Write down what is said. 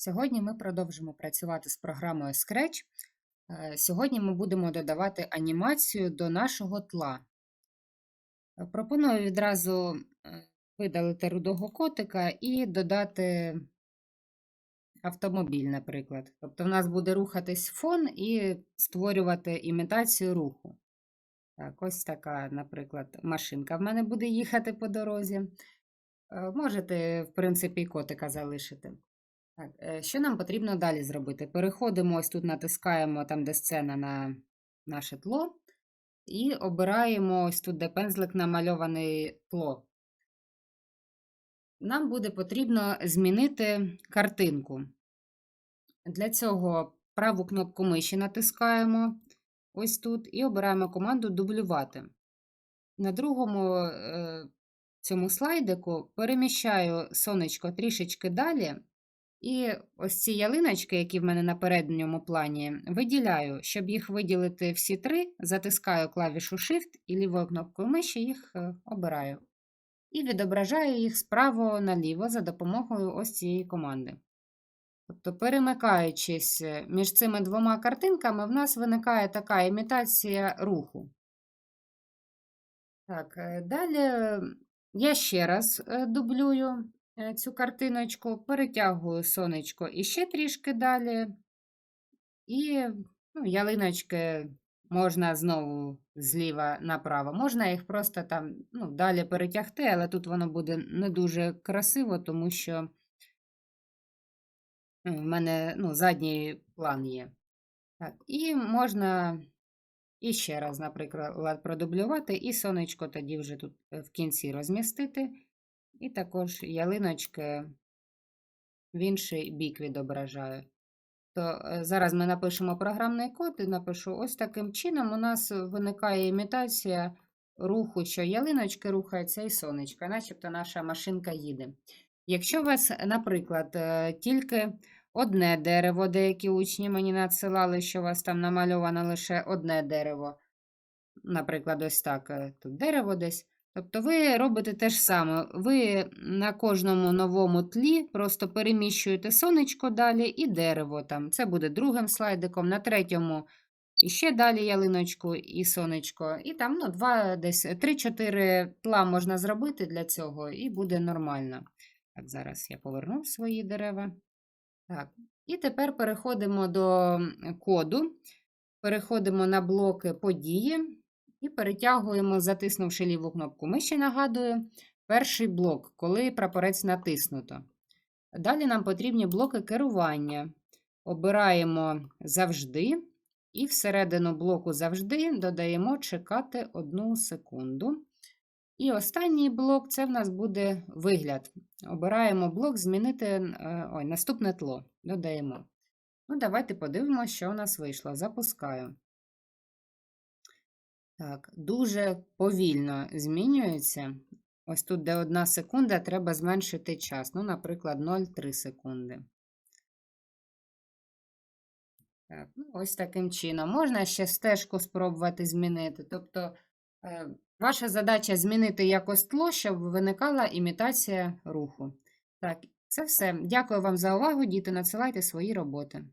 Сьогодні ми продовжимо працювати з програмою Scratch. Е, Сьогодні ми будемо додавати анімацію до нашого тла. Е, Пропоную відразу е, видалити рудого котика і додати автомобіль, наприклад. Тобто в нас буде рухатись фон і створювати імітацію руху. Так, ось така, наприклад, машинка в мене буде їхати по дорозі. Можете, в принципі, і котика залишити. Так, е, що нам потрібно далі зробити? Переходимо, ось тут натискаємо там, де сцена на наше тло, і обираємо ось тут, де пензлик намальований тло. Нам буде потрібно змінити картинку. Для цього праву кнопку миші натискаємо ось тут і обираємо команду дублювати. На другому е, цьому слайдику переміщаю сонечко трішечки далі. І ось ці ялиночки, які в мене на передньому плані, виділяю. Щоб їх виділити всі три, затискаю клавішу Shift і лівою кнопкою миші їх е, обираю. І відображаю їх справа наліво за допомогою ось цієї команди. Тобто, перемикаючись е, між цими двома картинками, в нас виникає така імітація руху. Так, е, далі я ще раз дублюю цю картиночку, перетягую сонечко іще трішки далі. І ну, ялиночки можна знову зліва направо. Можна їх просто там ну, далі перетягти, але тут воно буде не дуже красиво, тому що в мене ну, задній план є. Так, і можна і ще раз, наприклад, продублювати, і сонечко тоді вже тут е, в кінці розмістити, і також ялиночки в інший бік відображаю. То е, зараз ми напишемо програмний код і напишу ось таким чином у нас виникає імітація руху, що ялиночки рухаються і сонечко, начебто наша машинка їде. Якщо у вас, наприклад, е, тільки одне дерево, деякі учні мені надсилали, що у вас там намальовано лише одне дерево, наприклад, ось так, е, тут дерево десь. Тобто ви робите те ж саме. Ви на кожному новому тлі просто переміщуєте сонечко далі і дерево там. Це буде другим слайдиком, на третьому ще далі ялиночку і сонечко. І там ну, два, десь 3-4 тла можна зробити для цього, і буде нормально. Так, зараз я поверну свої дерева. Так, і тепер переходимо до коду. Переходимо на блоки події. І перетягуємо, затиснувши ліву кнопку миші, нагадую, перший блок, коли прапорець натиснуто. Далі нам потрібні блоки керування. Обираємо завжди, і всередину блоку завжди додаємо чекати одну секунду. І останній блок це в нас буде вигляд. Обираємо блок змінити е, ой, наступне тло. Додаємо. Ну, Давайте подивимося, що у нас вийшло. Запускаю. Так, дуже повільно змінюється. Ось тут, де одна секунда, треба зменшити час. Ну, наприклад, 0,3 секунди. Так, ну, ось таким чином. Можна ще стежку спробувати змінити. Тобто, е, ваша задача змінити якось тло, щоб виникала імітація руху. Так, це все. Дякую вам за увагу, діти. Надсилайте свої роботи.